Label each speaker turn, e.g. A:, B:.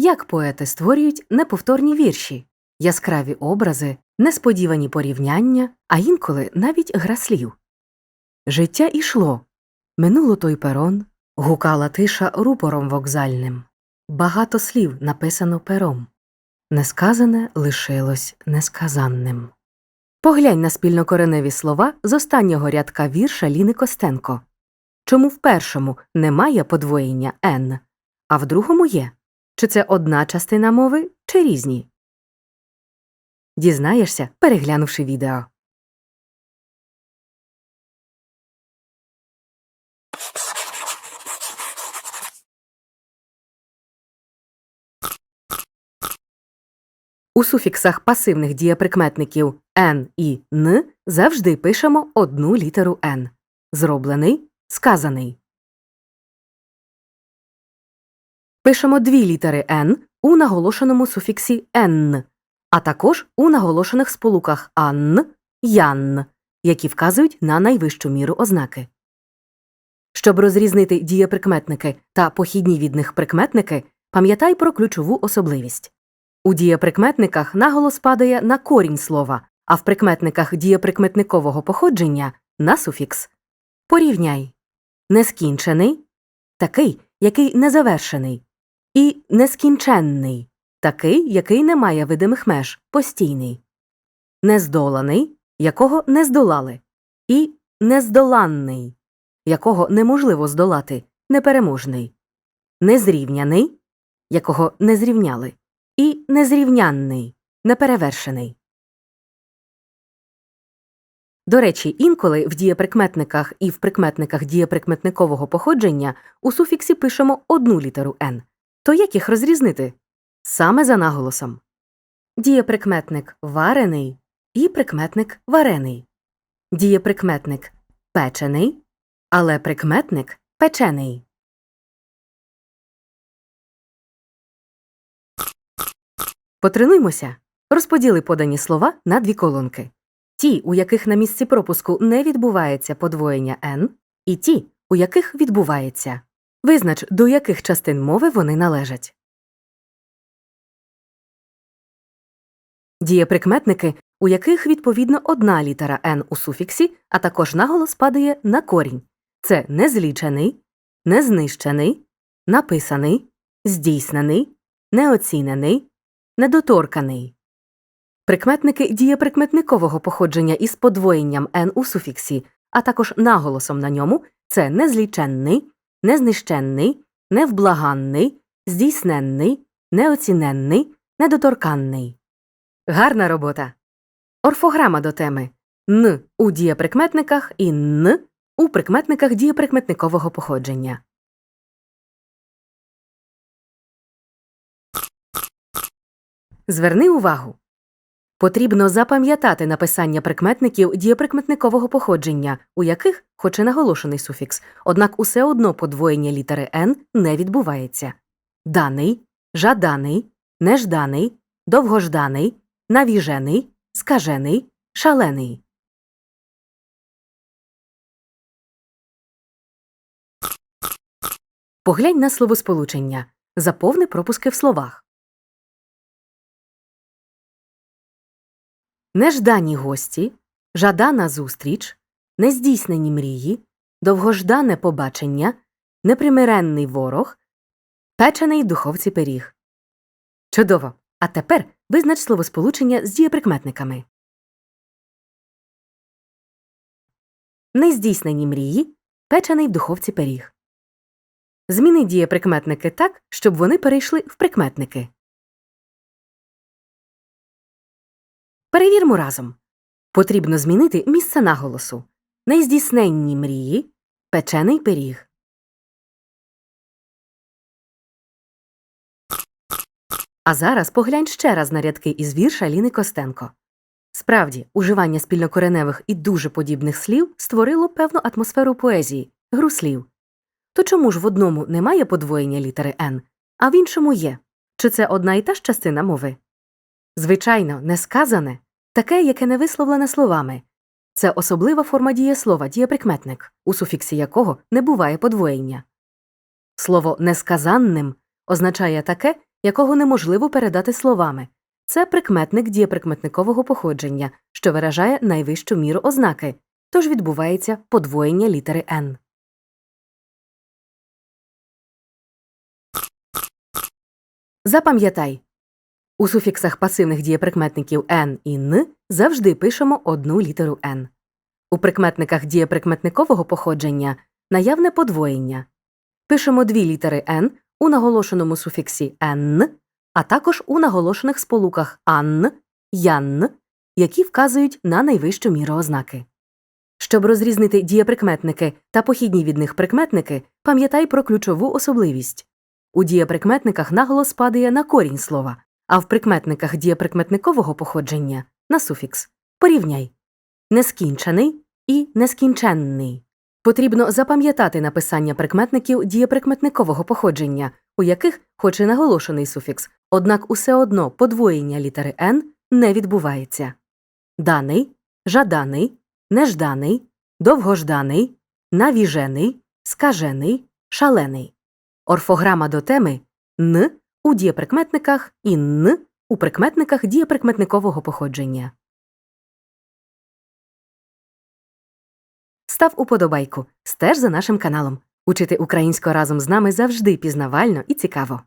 A: як поети створюють неповторні вірші, яскраві образи, несподівані порівняння, а інколи навіть гра слів. Життя ішло. Минуло той перон, гукала тиша рупором вокзальним. Багато слів написано пером. Несказане лишилось несказанним. Поглянь на спільнокореневі слова з останнього рядка вірша Ліни Костенко. Чому в першому немає подвоєння «н», а в другому є? Чи це одна частина мови, чи різні? Дізнаєшся, переглянувши відео. У суфіксах пасивних дієприкметників «н» і «н» завжди пишемо одну літеру «н». Зроблений, сказаний. Пишемо дві літери «н» у наголошеному суфіксі «н», а також у наголошених сполуках «ан», «ян», які вказують на найвищу міру ознаки. Щоб розрізнити дієприкметники та похідні від них прикметники, пам'ятай про ключову особливість. У дієприкметниках наголос падає на корінь слова, а в прикметниках дієприкметникового походження на суфікс. Порівняй нескінчений такий, який незавершений, і нескінченний такий, який не має видимих меж, постійний, нездоланий, якого не здолали, і нездоланний, якого неможливо здолати, непереможний, незрівняний, якого не зрівняли і незрівнянний, неперевершений. До речі, інколи в дієприкметниках і в прикметниках дієприкметникового походження у суфіксі пишемо одну літеру «н». То як їх розрізнити? Саме за наголосом. Дієприкметник варений і прикметник варений. Дієприкметник печений, але прикметник печений. Потренуймося. Розподіли подані слова на дві колонки. Ті, у яких на місці пропуску не відбувається подвоєння «н», і ті, у яких відбувається. Визнач, до яких частин мови вони належать. Дієприкметники, у яких відповідно одна літера «н» у суфіксі, а також наголос падає на корінь. Це незлічений, незнищений, написаний, здійснений, неоцінений, недоторканий. Прикметники дієприкметникового походження із подвоєнням «н» у суфіксі, а також наголосом на ньому це незліченний, незнищенний, невблаганний, здійсненний, неоціненний, недоторканний. Гарна робота. Орфограма до теми Н у дієприкметниках і Н у прикметниках дієприкметникового походження. Зверни увагу. Потрібно запам'ятати написання прикметників дієприкметникового походження, у яких, хоч і наголошений суфікс, однак усе одно подвоєння літери «н» не відбувається. Даний, жаданий, нежданий, довгожданий, навіжений, скажений, шалений. Поглянь на словосполучення. Заповни пропуски в словах. Неждані гості, жадана зустріч, нездійснені мрії, довгождане побачення, непримиренний ворог, печений духовці пиріг. Чудово! А тепер визнач словосполучення з дієприкметниками. Нездійснені мрії, печений в духовці пиріг. Зміни дієприкметники так, щоб вони перейшли в прикметники. Перевірмо разом. Потрібно змінити місце наголосу. Нездійсненні мрії, печений пиріг. А зараз поглянь ще раз на рядки із вірша Ліни Костенко. Справді, уживання спільнокореневих і дуже подібних слів створило певну атмосферу поезії, гру слів. То чому ж в одному немає подвоєння літери «н», а в іншому є? Чи це одна і та ж частина мови? Звичайно, несказане таке, яке не висловлене словами. Це особлива форма дієслова, дієприкметник, у суфіксі якого не буває подвоєння. Слово несказанним означає таке, якого неможливо передати словами. Це прикметник дієприкметникового походження, що виражає найвищу міру ознаки, тож відбувається подвоєння літери N. Запам'ятай. У суфіксах пасивних дієприкметників «н» і «н» завжди пишемо одну літеру «н». У прикметниках дієприкметникового походження наявне подвоєння. Пишемо дві літери «н» у наголошеному суфіксі «н», а також у наголошених сполуках «ан», «ян», які вказують на найвищу міру ознаки. Щоб розрізнити дієприкметники та похідні від них прикметники, пам'ятай про ключову особливість. У дієприкметниках наголос падає на корінь слова, а в прикметниках дієприкметникового походження на суфікс. Порівняй нескінчений і нескінченний. Потрібно запам'ятати написання прикметників дієприкметникового походження, у яких, хоч і наголошений суфікс, однак усе одно подвоєння літери «н» не відбувається. Даний, жаданий, нежданий, довгожданий, навіжений, скажений, шалений. Орфограма до теми «н» у дієприкметниках і «н» у прикметниках дієприкметникового походження. Став уподобайку, стеж за нашим каналом. Учити українську разом з нами завжди пізнавально і цікаво.